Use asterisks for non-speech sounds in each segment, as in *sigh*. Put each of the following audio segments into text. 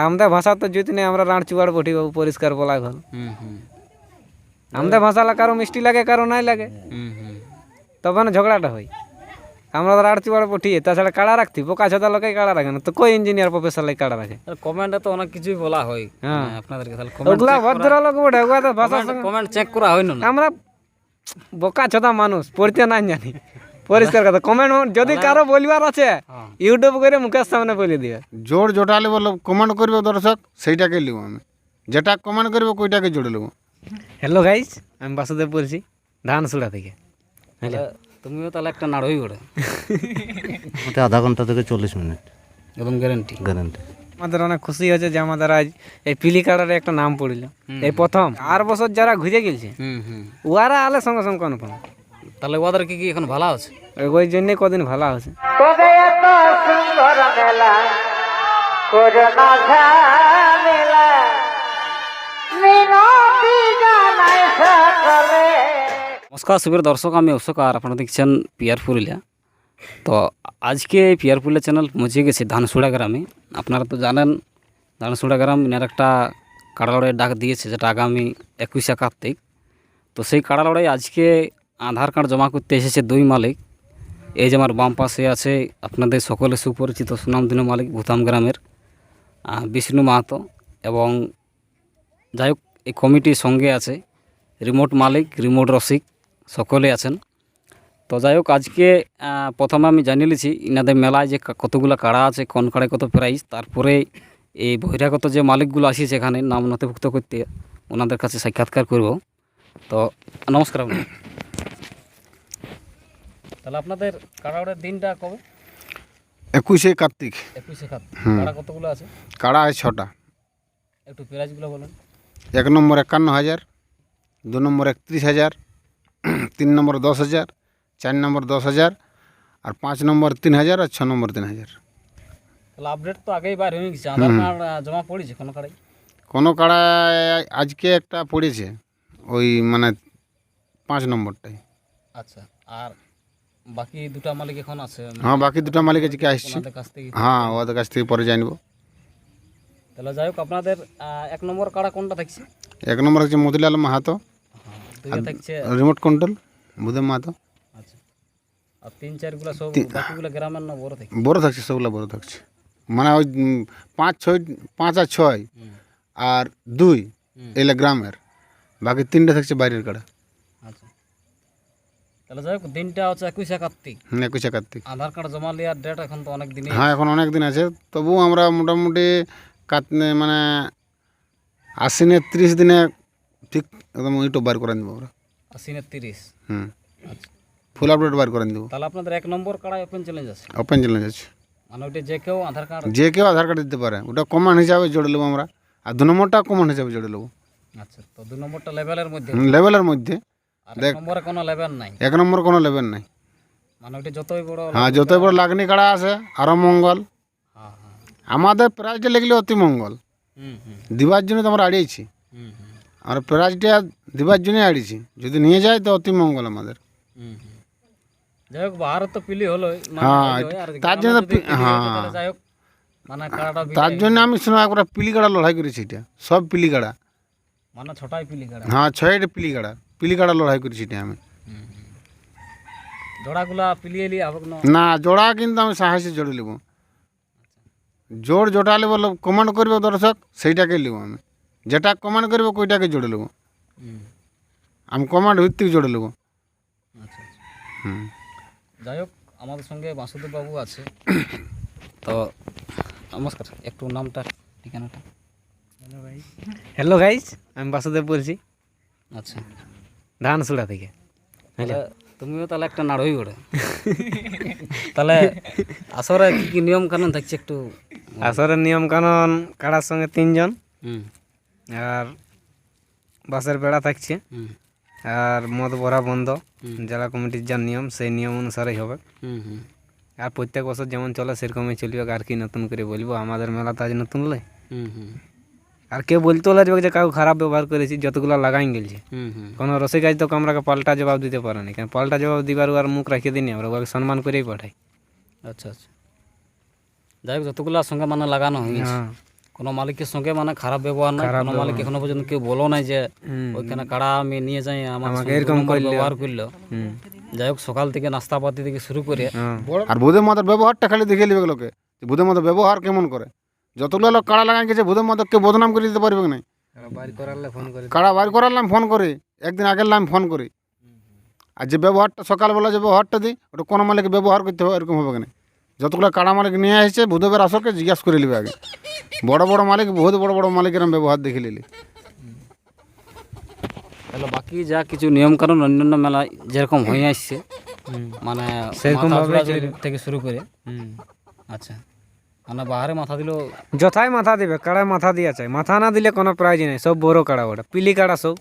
আমাদের ভাষা তো যদি নেই আমরা রাঁড় চুয়াড় বটি বাবু পরিষ্কার বলা হুম আমাদের ভাষা কারও মিষ্টি লাগে কারও নাই লাগে। তবে না ঝগড়াটা হয়। আমরা তো রাঁড় চুয়াড় বটি তাছাড়া কাড়া রাখতি বোকা ছোটা লোকে কাড়া রাখে না। তো কই ইঞ্জিনিয়ার প্রফেসর লাগে কাড়া রাখে? কমেন্টে তো অনেক কিছুই বলা হয়। হ্যাঁ। মানে আপনাদেরকে তাহলে কমেন্ট ওগুলা ভদ্রলোক বটে ওগুলা তো ভাষা কমেন্ট চেক করা হয় না আমরা বোকা ছোটা মানুষ পড়তে না জানি। পরিষ্কার কথা। কমেন্ট যদি কারও বলিবার আছে হ্যাঁ। ইউটিউব করে মুখের সামনে বলে দিবে জোর জোটালে বলে কমেন্ট করবে দর্শক সেইটাকে লিব আমি। যেটা কমেন্ট করবে ওইটাকে জোড়ে নেব হ্যালো গাইস আমি বাসুদেব বলছি ধানসুড়া থেকে। তাহলে তুমিও তাহলে একটা নাড়ই ওড়ে মোটে আধা ঘণ্টা থেকে চল্লিশ মিনিট। একদম গ্যারেন্টি গ্যারান্টি আমাদের অনেক খুশি হয়েছে যে আমাদের আজ এই পিলি কাড়ার একটা নাম পড়িল। এই প্রথম। আর বছর যারা ঘুরে গেছে হুম হুম। ওরা আলে সঙ্গে সঙ্গে কনফার্ম তাহলে ওদেরকে কি এখন ভালো আছে? ওই জন্যে কদিন ভালো আছে। নমস্কার সুবীর দর্শক আমি অশোক আর আপনারা দেখছেন পিয়ার পুরুলিয়া। তো আজকে এই পিয়ার পুরুলিয়া চ্যানেল পৌঁছে গেছে ধানসুড়া গ্রামে। আপনারা তো জানেন ধানসুড়া গ্রাম এনার একটা কাড়া লড়াই ডাক দিয়েছে যেটা আগামী একুশে কার্তিক। তো সেই কাড়া লড়াই আজকে আধার কার্ড জমা করতে এসেছে দুই মালিক। এই যে আমার বাম পাশে আছে আপনাদের সকলে সুপরিচিত সুনামধন্য মালিক ভূতাম গ্রামের বিষ্ণু মাহাতো এবং যাই হোক, এই কমিটির সঙ্গে আছে রিমোট মালিক, রিমোট রসিক, সকলে আছেন। তো যাই হোক, আজকে প্রথমে আমি জানিয়ে নিয়েছি ইনাদের মেলায় যে কতগুলো কাড়া আছে, কোন কাড়ায় কত প্রাইস, তারপরে এই বহিরাগত যে মালিকগুলো আসিছে এখানে নাম নথিভুক্ত করতে ওনাদের কাছে সাক্ষাৎকার করব। তো নমস্কার তাহলে আপনাদের কাড়াওয়ারের দিনটা কবে? একুশে কার্তিক। একুশে খাত কাড়া কতগুলো আছে? কাড়া আছে ছটা? একটু প্রাইসগুলো বলেন। এক নম্বর একান্ন হাজার দু নম্বর একত্রিশ হাজার তিন নম্বর দশ হাজার চার নম্বর দশ হাজার আর পাঁচ নম্বর তিন হাজার আর ছ নম্বর তিন হাজার। তাহলে আপডেট তো আগেই বার হয়ে গেছে। আধার কার্ড জমা পড়েছে কোনো কাড়াই কোনো কাড়ায় আজকে একটা পড়েছে। ওই মানে পাঁচ নম্বরটাই। আচ্ছা আর বাকি দুটা মালিক এখন আছে হ্যাঁ বাকি দুটো মালিক আজকে আসছি। হ্যাঁ ওদের কাছ থেকে পরে জানব। তাহলে যাই হোক আপনাদের এক নম্বর কাড়া কোনটা থাকছে? এক নম্বর হচ্ছে মতিলাল মাহাতো। থাকছে। রিমোট কন্ট্রোল বুধেব মাহাতো। আচ্ছা। আর তিন চারগুলো সব বাকিগুলো গ্রামের না বড় থাকে বড় থাকছে সবগুলো বড় থাকছে। মানে ওই পাঁচ ছয় পাঁচ আর ছয় আর দুই। এলে গ্রামের। বাকি তিনটে থাকছে বাইরের কাড়া। তাহলে যাই হোক দিনটা হচ্ছে একুশে কার্তিক একুশে কার্তিক আধার কার্ড জমা নেওয়ার ডেট এখন তো অনেক দিনই হ্যাঁ এখন অনেক দিন আছে। তবুও আমরা মোটামুটি কাটনে মানে আশ্বিনের ত্রিশ দিনে ঠিক একদম ওইটা বার করে দেবো আমরা। আশ্বিনের তিরিশ। হুম। আচ্ছা। ফুল আপডেট বার করে দেবো তাহলে আপনাদের এক নম্বর কাড়াই ওপেন চ্যালেঞ্জ আছে? ওপেন চ্যালেঞ্জ আছে। মানে ওইটা যে কেউ আধার কার্ড যে কেউ আধার কার্ড দিতে পারে। ওটা কমন হিসাবে জোড়ে নেব আমরা। আর দু নম্বরটা কমন হিসাবে জোড়ে নেব। আচ্ছা তো দু নম্বরটা লেভেলের মধ্যে। লেভেলের মধ্যে। আর এক নম্বরে কোনো লেভেল নাই। এক নম্বর কোনো লেভেল নাই। মানে যতই বড় হ্যাঁ যতই বড় লাগনি কাড়া আছে আরও মঙ্গল। হ্যাঁ হ্যাঁ। আমাদের প্রাইজটা লিখলে অতি মঙ্গল। হুম হুম। দিবার জন্য তো আমরা আড়িয়েছি আর প্রাইজটা দিবার জন্যই আড়িয়েছি যদি নিয়ে যায় তো অতি মঙ্গল আমাদের। যাই হোক বাহারত তো পিলি মানে হ্যাঁ, আর তার জন্য হ্যাঁ। যাই হোক মানে তার জন্য আমি শোনা একবার পিলিকাড়া লড়াই করেছি এটা। সব পিলিকাড়া মানে ছটাই পিলি কাড়া। হ্যাঁ ছয়টা পিলিকাড়া পিলিকাড়া লড়াই করেছি এটা আমি। জোড়াগুলা পিলি এলি আবক না? জোড়া কিন্তু আমি সাহসে জোড়ে নেব জোর জোটালে বলে কমান্ড করবে দর্শক সেইটাকে নেব আমি। যেটা কমান্ড করবে ওইটাকে জোড়ে নেব আমি কমান্ড ভিত্তিক জোড়ে নেব আচ্ছা আচ্ছা। যাই হোক আমাদের সঙ্গে বাসুদেব বাবু আছে। তো নমস্কার একটু নামটা ঠিকানাটা। হ্যালো গাইস আমি বাসুদেব বলছি। আচ্ছা। ধানসুড়া থেকে। তুমিও তাহলে একটা নাড়ই ওড়ে তাহলে আসরে কি কি নিয়ম কানুন থাকছে একটু আসরের নিয়ম কানুন কাড়ার সঙ্গে তিনজন। হুম। আর বাসের বেড়া থাকছে। আর মদ ভরা বন্ধ। জেলা কমিটির যা নিয়ম সেই নিয়ম অনুসারেই হবে। হুম হুম। আর প্রত্যেক বছর যেমন চলে সেরকমই চলবে। আর কি নতুন করে বলব? আমাদের মেলা তো আজ নতুন লয় হুম হুম। আর কেউ বলতেও লাগবে যে কাউ খারাপ ব্যবহার করেছি যতগুলো লাগাই গেছে হুম হুম। কোনো রসিক আজ তো আমরাকে পাল্টা জবাব দিতে পারে না কারণ পাল্টা জবাব দিবার আর মুখ রাখিয়ে দিনি আমরা ওকে সম্মান করেই পাঠাই। আচ্ছা আচ্ছা। যাই হোক যতগুলো সঙ্গে মানে লাগানো হয়েছে হ্যাঁ। কোনো মালিকের সঙ্গে মানে খারাপ ব্যবহার না কোনো মালিক এখনও পর্যন্ত কেউ বলো নাই যে হুম। ওইখানে কাড়া আমি নিয়ে যাই আমাকে এরকম। ব্যবহার করল। হুম। যাই হোক সকাল থেকে নাস্তাপাতি থেকে শুরু করে হ্যাঁ। আর বুধের মাথার ব্যবহারটা খালি দেখে নেবে লোকে বুধের মাথার ব্যবহার কেমন করে? যতগুলো লোক কাড়া লাগাই গেছে বুধের মাথা কেউ বদনাম করে দিতে পারবে না বাড়ি করালে ফোন কাড়া বার করার নাম ফোন করি একদিন আগের নাম ফোন করি। আর যে ব্যবহারটা সকালবেলা যে ব্যবহারটা দিই ওটা কোনো মালিক ব্যবহার করতে হবে এরকম হবে না যতগুলো কাড়া মালিক নিয়ে এসেছে বুধবের আসরকে জিজ্ঞাসা করে নিবে আগে। বড় বড় মালিক বহুত বড় বড় মালিকের আমি ব্যবহার দেখে নিলি। তাহলে বাকি যা কিছু নিয়ম কানুন অন্যান্য মেলায় যেরকম হয়ে আসছে মানে সেরকম থেকে শুরু করে। আচ্ছা। মানে বাহারে মাথা দিল। যথাই মাথা দিবে কাড়ায় মাথা দিয়া চাই। মাথা না দিলে কোনো প্রাইজ নেই সব বড় কাড়া ওটা পিলি কাড়া সব।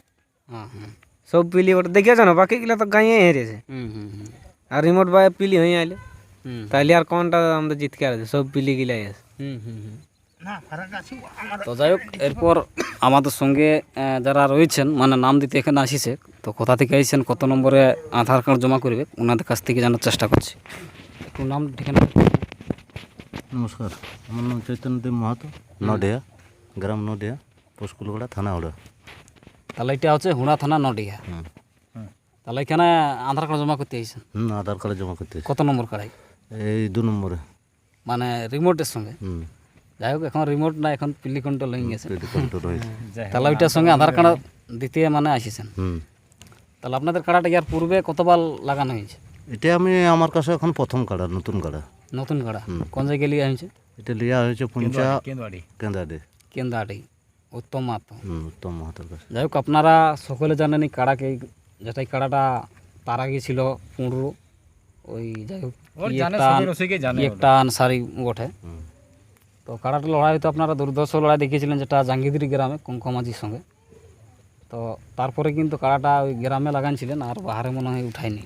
হ্যাঁ হ্যাঁ। সব পিলি ওটা দেখেছ না বাকিগুলো তো গাঁয়ে হেরেছে হুম হুম হুম। আর রিমোট বাই পিলি হয়ে আইলে। হুম। তাইলে আর কোনটা আমাদের জিতকে আর সব পিলি গিলাই আছে। হুম হুম হুম। তো যাই হোক এরপর আমাদের সঙ্গে যারা রয়েছেন মানে নাম দিতে এখানে আসিছে তো কোথা থেকে আইছেন কত নম্বরে আধার কার্ড জমা করবে ওনাদের কাছ থেকে জানার চেষ্টা করছি। একটু নাম ঠিকানা নমস্কার। আমার নাম চৈতন্যদেব মাহাতো। নডিয়া গ্রাম নডিয়া পোস্টকুলগড়া থানা ওড়া। তাহলে এটা হচ্ছে হুড়া থানা নডিয়া হুম। তাহলে এখানে আধার কার্ড জমা করতে আইছেন? হুম আধার কার্ড জমা করতে কত নম্বর কার্ড? এই দু নম্বরে। মানে রিমোটের সঙ্গে? হুম। যাই হোক এখন রিমোট না এখন পিলি কন্ট্রোল হয়ে গেছে। তাহলে ওইটার সঙ্গে আধার কার্ড দিতে মানে আসিছেন। তাহলে আপনাদের কার্ডটা ইয়ার পূর্বে কতবার লাগানো হয়েছে? এটা আমি আমার কাছে এখন প্রথম কাড়া নতুন কাড়া নতুন কার্ড কোন জায়গায় লিয়া হয়েছে এটা লিয়া হয়েছে পুঞ্চা কেন্দাডে। কেন্দাডি উত্তম মাতো উত্তম মাহাতোর কাছে যাই হোক আপনারা সকলে জানেন এই কাড়াকে যেটা এই কাড়াটা তার আগে ছিল পুঁড়ো। ওই যাই হোক আন- আনসারি বটে। তো কাড়াটা লড়াই তো আপনারা দুর্ধর্ষ লড়াই দেখিয়েছিলেন যেটা জাঙ্গিদিরি গ্রামে কঙ্কমাজির সঙ্গে। তো তারপরে কিন্তু কাড়াটা ওই গ্রামে লাগানছিলেন আর বাহারে মনে হয় উঠায়নি।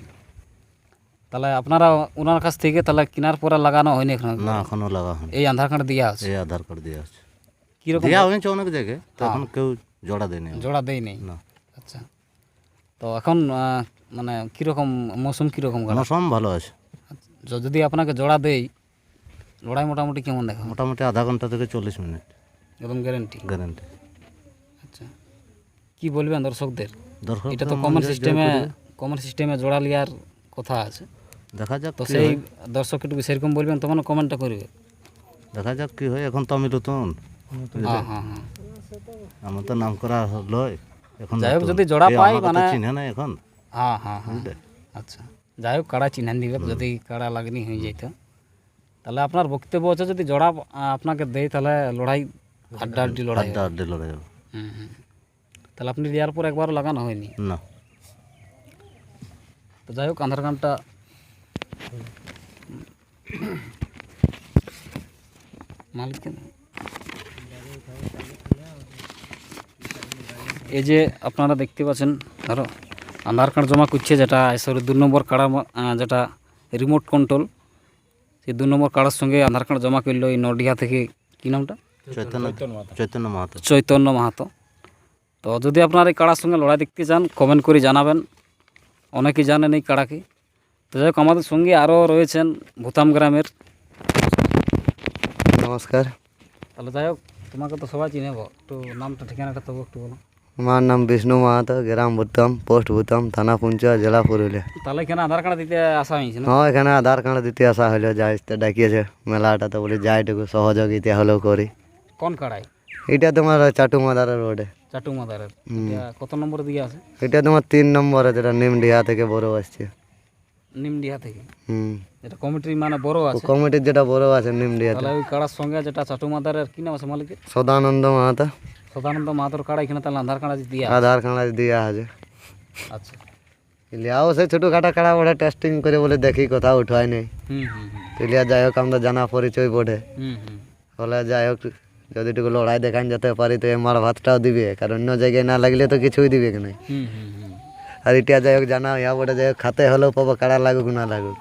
তাহলে আপনারা ওনার কাছ থেকে তাহলে কেনার পরে লাগানো হয়নি এখন? না এখনও লাগা হয়নি। এই আধার কার্ড দেওয়া আছে? এই আধার কার্ড দেওয়া আছে। কীরকম? দেওয়া হয়েছে অনেক জায়গায় তো এখন কেউ জোড়া দেয়নি জোড়া দেয় নেই না। আচ্ছা। তো এখন মানে কীরকম মৌসুম কীরকম মৌসুম ভালো আছে। যদি আপনাকে জোড়া দেই লড়াই মোটামুটি কেমন দেখা মোটামুটি আধা ঘণ্টা থেকে চল্লিশ মিনিট। একদম গ্যারেন্টি গ্যারেন্টি আচ্ছা। কি বলবেন দর্শকদের? দরকার এটা তো কমন সিস্টেমে কমন সিস্টেমে জোড়া লিয়ার কথা আছে। দেখা যাক তো সেই। দর্শক একটু সেরকম বলবেন তখন কমেন্টটা করবে। দেখা যাক কি হয় এখন তো আমি নতুন। হ্যাঁ হ্যাঁ হ্যাঁ। আমার তো নাম করা লয় এখন যাই হোক যদি জোড়া পাই মানে- চিনে না এখন। হ্যাঁ হ্যাঁ হ্যাঁ। বুঝলে? আচ্ছা। যাই হোক কাড়া চিহ্নান দিবে যদি কাড়া লাগনি হয়ে যেত তাহলে আপনার বক্তব্য হচ্ছে যদি জোড়া আপনাকে দেয় তাহলে লড়াই আড্ডা আড্ডি লড়াই আড্ডা আড্ডি লড়াই হবে। হুম তাহলে আপনি দেওয়ার পর একবার লাগানো হয়নি? না। তো যাই হোক আধার কার্ডটা এই যে আপনারা দেখতে পাচ্ছেন ধরো আধার কার্ড জমা করছে যেটা সরি দু নম্বর কাড়া যেটা রিমোট কন্ট্রোল সেই দু নম্বর কাড়ার সঙ্গে আধার কার্ড জমা করল এই নডিয়া থেকে কী নামটা? চৈতন্য চৈতন্য মাহাতো। চৈতন্য মাহাতো। তো যদি আপনার এই কাড়ার সঙ্গে লড়াই দেখতে চান কমেন্ট করে জানাবেন। অনেকেই জানেন এই কাড়াকে। তো যাই হোক আমাদের সঙ্গে আরও রয়েছেন ভূতাম গ্রামের। নমস্কার। তাহলে যাই হোক তোমাকে তো সবাই চিনেব একটু নামটা ঠিকানাটা তবু একটু বলো। আমার নাম বিষ্ণু মাহাতো গ্রাম ভূতম পোস্ট ভূতম থানা পুঞ্চা জেলা পুরুলিয়া। তাহলে এখানে আধার কার্ড দিতে আসা হয়েছে না? হ্যাঁ এখানে আধার কার্ড দিতে আসা হলো যাই তো ডাকিয়েছে মেলাটা তো বলি যাইটুকু সহযোগিতা হলেও করি। কোন কাড়াই? এটা তোমার চাটু মাদারের রোডে চাটু মাদারের কত নম্বর দিকে আছে? এটা তোমার তিন নম্বরে যেটা নিমডিহা থেকে বড় আসছে। নিমডিহা থেকে। হুম। যেটা কমিটির মানে বড় আছে। কমিটির যেটা বড় আছে নিমডিহাতে তাহলে ওই কাড়ার সঙ্গে যেটা চাটু মাদারের কি নাম আছে মালিকের? সদানন্দ মাহাতো। সদানন্দ মাহাতোর কাড়া এখানে তাহলে আধার কার্ড দিয়া আধার কার্ড দেওয়া আছে। আচ্ছা। লিয়াও সেই ছোটো খাটা কাড়া বড়ে টেস্টিং করে বলে দেখি কোথাও উঠায় নেই। হুম হুম হুম। যাই হোক আমরা জানা পরিচয় হুম বলে যাই হোক যদি একটু লড়াই দেখান যেতে পারি তো এমার ভাতটাও দিবে। কারণ অন্য জায়গায় না লাগলে তো কিছুই দিবে না। হুম হুম হুম। আর এটা যাই হোক জানা ইয়া বটে যাই হোক খাতে হলেও পাবো কাড়া লাগুক না লাগুক।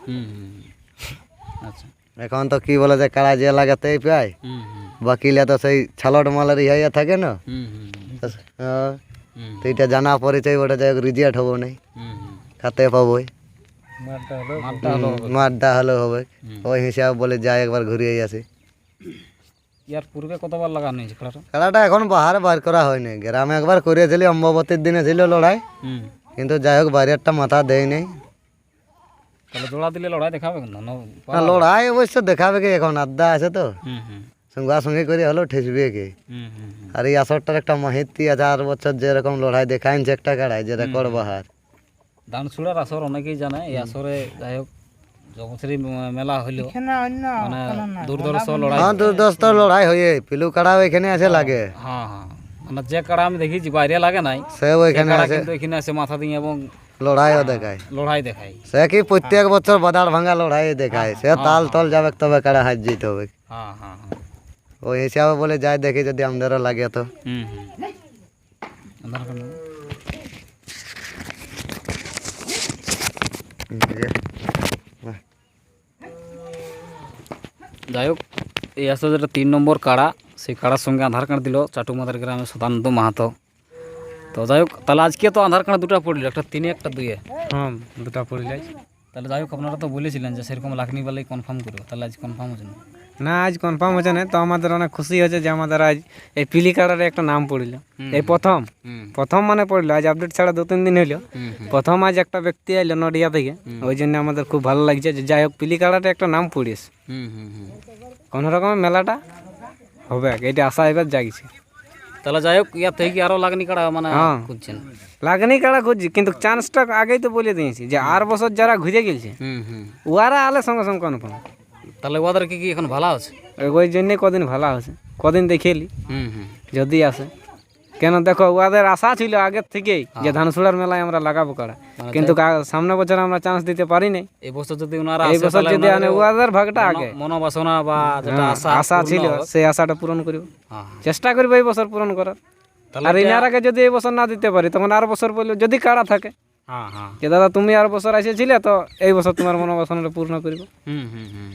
আচ্ছা। এখন তো কি বলে যে কাড়া যে লাগাতেই পায়। হুম হুম। বাকিলা তো সেই ছালট মালের ইয়া থাকে না। হুম হুম হুম। তো, এটা জানা পরিচয় বটে যাই হোক রিজেক্ট হব নাই। হুম হুম। খাতে পাবোই। হলো হলেও হবে। ওই হিসাব বলে যাই একবার ঘুরিয়ে আসি। ইয়ার পূর্বে কতবার লাগানো হয়েছে খেলাটা খেলাটা এখন বাহারে বার করা হয়নি। গ্রামে একবার করেছিলি অম্বাবতীর দিনে ছিল লড়াই। হুম। কিন্তু যাই হোক বাইরেরটা মাথা দেয় নেই। তাহলে জোড়া দিলে লড়াই দেখাবে কিন্তু না না লড়াই অবশ্য দেখাবে কি এখন আড্ডা আছে তো। হুম হুম। সঙ্গা সঙ্গে করে হলেও ঠেসবে কি। হুম হুম হুম। আর এই আসরটার একটা মাহিতি আছে আর বছর যেরকম লড়াই দেখাইছে একটা কাড়াই যে রেকর্ড বাহার। দানসুড়ার আসর অনেকেই জানে এই আসরে যাই হোক জগৎশ্রী মেলা হইলেও মানে দূরদর্শ লড়াই হ্যাঁ দুর্দস্ত লড়াই হয়ে পিলু কাড়াও এখানে আছে লাগে। হ্যাঁ হ্যাঁ। মানে যে কাড়া আমি দেখেছি বাইরে লাগে নাই সে সে ওইখানে কাড়া আছে কিন্তু এখানে আছে মাথা দিয়ে এবং লড়াইও দেখায় লড়াই দেখায় সে কি প্রত্যেক বছর বাদার ভাঙা লড়াই দেখায় সে তাল তল যাবে তবে কাড়া হাত জিতে হবে হ্যাঁ হ্যাঁ হ্যাঁ ওই হিসাবে বলে যাই দেখি যদি আমাদেরও লাগে তো হুম হুম আধার কার্ড নাও। যাই হোক এই আসলে যেটা তিন নম্বর কাড়া সেই কাড়ার সঙ্গে আধার কার্ড দিল চাটুমাদার গ্রামে সদানন্দ মাহাতো। তো যাই হোক তাহলে আজকে তো আধার কার্ড দুটো পড়ল একটা তিনে একটা দুয়ে। হ্যাঁ দুটা পড়ে যায় তাহলে যাই হোক আপনারা তো বলেছিলেন যে সেরকম লাখনি বেলায় কনফার্ম করব তাহলে আজ কনফার্ম হচ্ছে না। না আজ কনফার্ম হচ্ছে না তো আমাদের অনেক খুশি হয়েছে যে আমাদের আজ এই পিলি কার্ডের একটা নাম পড়িল। এই প্রথম প্রথম মানে পড়ল আজ আপডেট ছাড়া দু তিন দিন হইল। প্রথম আজ একটা ব্যক্তি আইলো নডিয়া থেকে ওই জন্য আমাদের খুব ভালো লাগছে যে যাই হোক পিলি কাড়াটা একটা নাম পড়িস কোনো রকমের মেলাটা হবে এটা আশা এবার জাগিছে। তাহলে যাই হোক ইয়ার থেকে কি আরও লাগনি কাড়া মানে হ্যাঁ। খুঁজছেন? লাগনি কাড়া খুঁজছি কিন্তু চান্সটা আগেই তো বলে দিয়েছি যে আর বছর যারা ঘুরে গেছে হুম হুম। ওরা আলে সঙ্গে সঙ্গে কনফার্ম। তাহলে ওদের কি কি এখন ভালো আছে? ওই জন্যে কদিন ভালো আছে কদিন দেখেলি হুম হুম। যদি আসে। কেন দেখো ওদের আশা ছিল আগের থেকেই যে ধানসুড়ার মেলায় আমরা লাগাবো কাড়া। কিন্তু সামনে বছর আমরা চান্স দিতে পারি নাই এই বছর যদি ওনারা এই বছর যদি আনে ওদের ভাগটা আগে। মনোবাসনা বা যেটা হ্যাঁ, আশা আশা ছিল সেই আশাটা পূরণ করিব। হ্যাঁ, হ্যাঁ। চেষ্টা করব এই বছর পূরণ করার। আর ইনার আগে যদি এই বছর না দিতে পারি তখন আর বছর বলল যদি কারা থাকে। হ্যাঁ হ্যাঁ। যে দাদা তুমি আর বছর এসেছিলে তো এই বছর তোমার মনোবাসনাটা পূর্ণ করিব। হুম হুম হুম।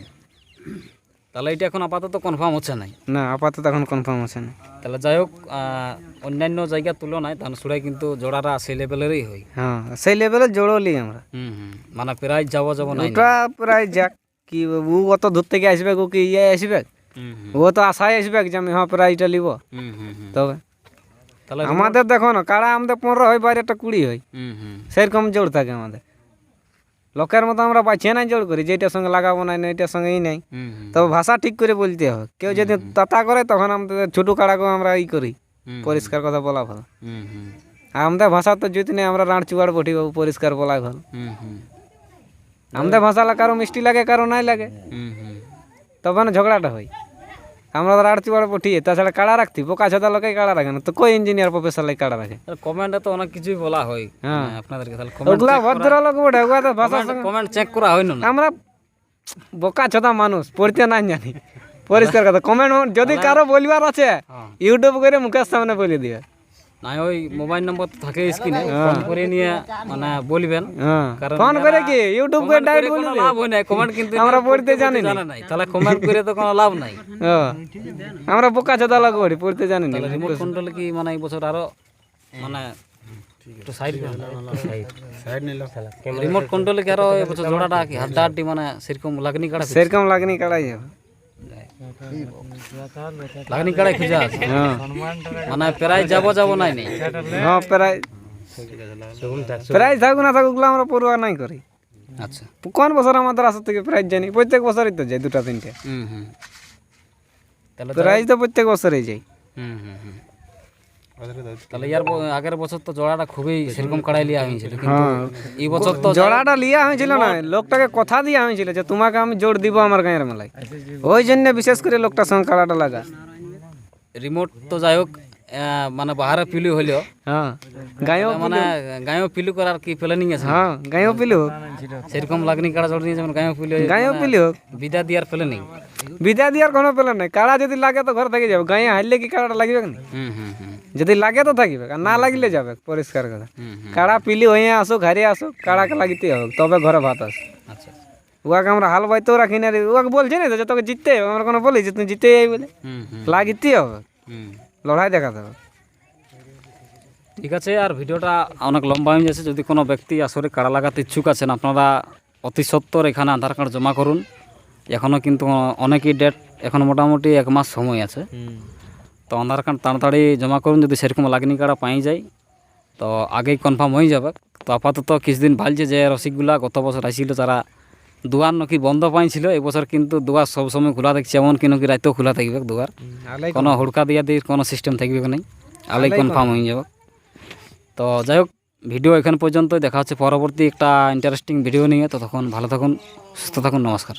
তাহলে এটা এখন আপাতত কনফার্ম হচ্ছে নাই? না আপাতত এখন কনফার্ম আছে না। তাহলে যাই হোক অন্যান্য জায়গার তুলনায় ধানসুড়ায় কিন্তু জোড়াটা সেই লেভেলেরই হয়। হ্যাঁ সেই লেভেলে জোড়লি আমরা। হুম হুম মানে প্রায় যাব যাব না ওটা প্রায় যাক কি ও অত দূর থেকে আসবে ও কি ইয়ে আসবে? ও তো আশায় আসবে যে আমি হ্যাঁ প্রাইজটা নিব। হুম হুম হুম। তবে তাহলে আমাদের দেখো না কারা আমাদের পনেরো হয় বাইরে একটা কুড়ি হয়। হুম হুম। সেরকম জোর থাকে আমাদের। লোকের মতো আমরা বাঁচিয়ে নাই জোর করি যেটার সঙ্গে লাগাবো না এটার সঙ্গে এই নাই তবে ভাষা ঠিক করে বলতে হবে। কেউ যদি তাতা করে তখন আমাদের ছোটো কাড়াকেও আমরা ই করি। পরিষ্কার কথা বলা ভালো। আমাদের ভাষা তো যদি নেই আমরা রাঁড় চুয়াড় বটি বাবু পরিষ্কার বলাই ভালো। আমাদের ভাষা কারও মিষ্টি লাগে কারও নাই লাগে। হুম হুম। তবে না ঝগড়াটা হয়। আমরা তো রাঁট চুয়াড় পঠিয়ে তাছাড়া কাড়া রাখতি বোকা ছাতা লোকে কাড়া রাখে না তো কই ইঞ্জিনিয়ার প্রফেসর লাই কাড়া রাখে কমেন্টে তো অনেক কিছুই বলা হয় হ্যাঁ। হ্যাঁ, আপনাদেরকে তাহলে কমেন্ট ওগুলা ভদ্রলোক বটে ওগুলা তো ভাষা কমেন্ট চেক করা হয় না আমরা বোকা ছোটা মানুষ পড়তে না জানি পরিষ্কার কথা কমেন্ট যদি কারও বলিবার আছে হ্যাঁ। ইউটিউব করে মুখের সামনে বলে দিবে না ওই মোবাইল নম্বর থাকে স্ক্রিনে। ফোন করে নিয়ে মানে বলবেন। হ্যাঁ। কারণ ফোন করে কি? ইউটিউব করে ডাইরেক্ট করে বলে কোনো দিবে লাভ হয় না কমেন্ট কিন্তু আমরা পড়তে জানি না। জানে নাই। তাহলে কমেন্ট করে তো কোনো লাভ নাই। *laughs* আমরা বোকা লোক বটি পড়তে জানি না। রিমোট কন্ট্রোল কি মানে এই বছর আরও মানে একটু সাইড রিমোট কন্ট্রোলে কি আরও এই বছর জোড়াটা কি হাড্ডা হাড্ডি মানে সেরকম লাগনি কাড়া সেরকম লাগনি কাড়াই যাবে লাগনি কাড়াই খুঁজে হ্যাঁ মানে প্রায় যাব যাব নাই নেই হ্যাঁ প্রায় প্রাইজ থাকুক না থাকুক আমরা পড়ুয়া নাই করি। আচ্ছা। কোন বছর আমাদের আসর থেকে প্রাইজ জানি? প্রত্যেক বছরই তো যায় দুটা তিনটে। হুম হুম। প্রাইজ তো প্রত্যেক বছরই যাই হুম হুম হুম। তাহলে ইয়ার আগের বছর তো জোড়াটা খুবই সেরকম কাড়াই লিয়া হয়েছিল কিন্তু এই বছর তো জোড়াটা লিয়া হয়েছিল না লোকটাকে কথা দিয়া হয়েছিল যে তোমাকে আমি জোর দিব আমার গাঁয়ের মেলায়। ওই জন্য বিশেষ করে লোকটার সঙ্গে কাড়াটা লাগা। রিমোট তো যাই হোক মানে বাহারে পিলু হইলেও হ্যাঁ গাঁয়েও মানে গাঁয়েও পিলু করার কি প্ল্যানিং আছে? হ্যাঁ গাঁয়েও পিলি। সেরকম লাগনি কাড়া জোড় নিয়ে যেমন গাঁয়েও পিলু। গাঁয়েও পিলি। হোক বিদা দিয়ার প্ল্যানিং বিদায় দেওয়ার কোনো প্ল্যান নাই। কাড়া যদি লাগে তো ঘর থেকে যাবে। গাঁয়ে হারলে কি কাড়াটা লাগবে না হুম হুম হুম। যদি লাগে তো থাকিবে আর না লাগলে যাবে পরিষ্কার কথা। হুম হুম। কাড়া পিলি হয়ে আসুক হারিয়ে আসুক কাড়াকে লাগিতে হোক তবে ঘরে ভাত আসে আচ্ছা উহাকে আমরা হাল বাইতেও রাখি না রে উহাকে বলছি না তো যে তোকে জিততে হবে আমরা কোনো বলি যে তুই জিতে যাই বলে। হুম হুম। লাগিতে হবে। লড়াই দেখাতে হবে। ঠিক আছে আর ভিডিওটা অনেক লম্বা হয়ে যাচ্ছে যদি কোনো ব্যক্তি আসরে কাড়া লাগাতে ইচ্ছুক আছেন আপনারা অতি সত্বর এখানে আধার কার্ড জমা করুন। এখনও কিন্তু অনেকই ডেট এখন মোটামুটি এক মাস সময় আছে। তো আধার কার্ড তাড়াতাড়ি জমা করুন যদি সেরকম লাগনি কার্ড পাই যায় তো আগেই কনফার্ম হয়ে যাবে। তো আপাতত কিছুদিন ভালছে যে রসিকগুলা গত বছর আসছিল তারা দুয়ার নাকি বন্ধ পাইছিল এবছর কিন্তু দুয়ার সবসময় খোলা দেখছি এমন কি নাকি রাতেও খোলা থাকবে দুয়ার। কোনো হুড়কা দিয়া দিয়ে কোনো সিস্টেম থাকবে কি নাই আলাই কনফার্ম হয়ে যাবে। তো যাই হোক ভিডিও এখান পর্যন্ত দেখা হচ্ছে পরবর্তী একটা ইন্টারেস্টিং ভিডিও নিয়ে তো তখন ভালো থাকুন সুস্থ থাকুন নমস্কার।